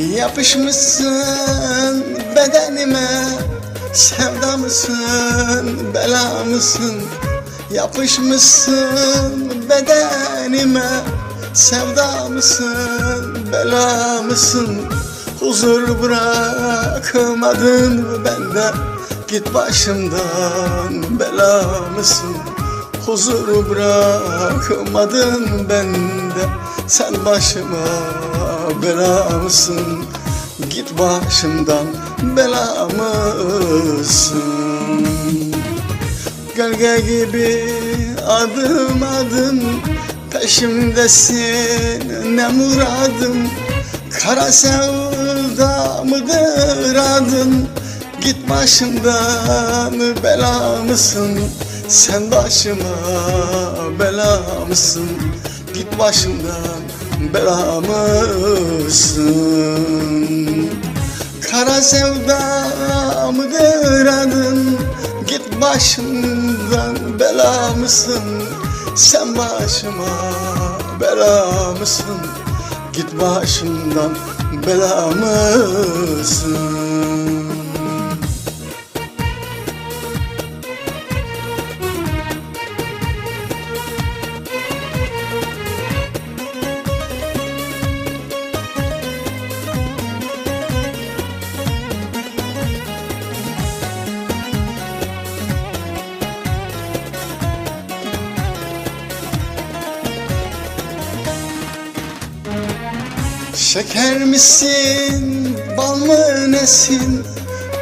Yapışmışsın bedenime Sevda mısın, bela mısın? Yapışmışsın bedenime Sevda mısın, bela mısın? Huzur bırakmadın mı bende Git başımdan bela mısın? Huzur bırakmadın bende Sen başıma bela mısın? Git başımdan bela mısın? Gölge gibi adım adım Peşimdesin. Ne muradım? Kara sevda mıdır adın Git başımdan bela mısın? Sen başıma bela mısın? Git başımdan bela mısın Kara sevda mıdır adın Git başımdan bela mısın Sen başıma bela mısın Git başımdan bela mısın Şeker misin, bal mı nesin?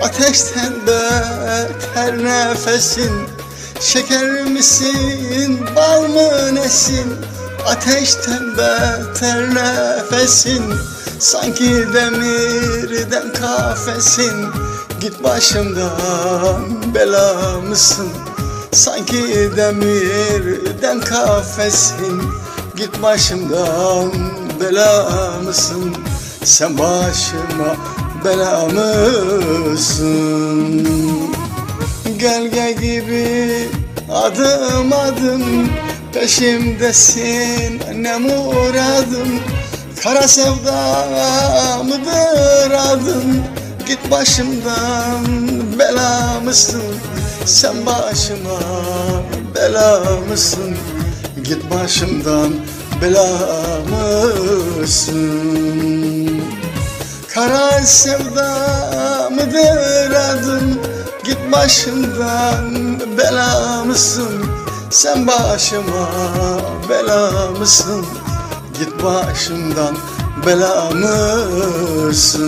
Ateşten beter nefesin Şeker misin, bal mı nesin? Ateşten beter nefesin Sanki demirden kafesin Git başımdan bela mısın? Sanki demirden kafesin Git başımdan bela mısın? Sen başıma bela mısın? Gölge gibi adım adım Peşimdesin ne muradım Kara sevda mıdır adın Git başımdan bela mısın? Sen başıma bela mısın? Git başımdan bela mısın? Kara sevda mıdır adın Git başımdan bela mısın Sen başıma bela mısın Git başımdan bela mısın